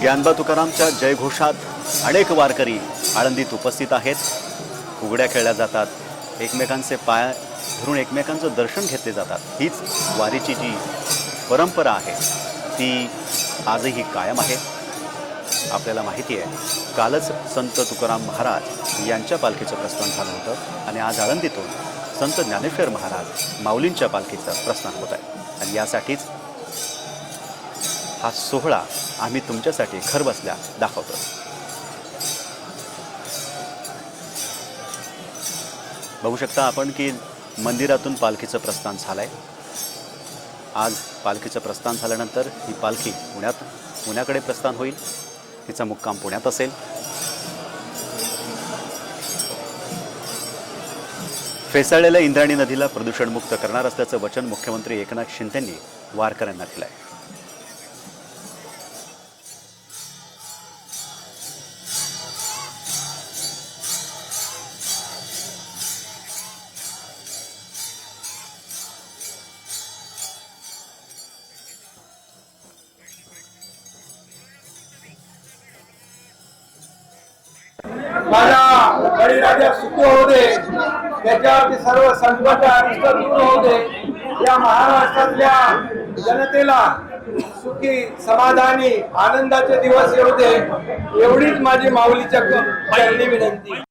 ज्ञानबा तुकारामच्या जयघोषात अनेक वारकरी आळंदीत उपस्थित आहेत. फुगड्या खेळल्या जातात. एकमेकांचे पाय धरून एकमेकांचं दर्शन घेतले जातात. हीच वारीची जी परंपरा आहे ती आजही कायम आहे. आपल्याला माहिती आहे कालच संत तुकाराम महाराज यांच्या पालखीचं प्रस्थान झालं होतं आणि आज आळंदीतून संत ज्ञानेश्वर महाराज माऊलींच्या पालखीचं प्रस्थान होत आहे. आणि यासाठीच हा सोहळा आम्ही तुमच्यासाठी खरबसल्या दाखवतो बघू शकता आपण की मंदिरातून पालखीचं प्रस्थान झालं आहे आज पालखीचं प्रस्थान झाल्यानंतर ही पालखी पुण्यात पुण्याकडे प्रस्थान होईल. तिचा मुक्काम पुण्यात असेल. फेसाळलेल्या इंद्राणी नदीला प्रदूषणमुक्त करणार असल्याचं वचन मुख्यमंत्री एकनाथ शिंदेंनी वारकऱ्यांना दिलं आहे माझ्या बळीराजा सुखी होऊ दे. त्याच्यावरती सर्व संकट अनिष्ट दूर होऊ दे. या महाराष्ट्रातल्या जनतेला सुखी समाधानी आनंदाचे दिवस येऊ दे. एवढीच माझी माऊलीच्या विनंती.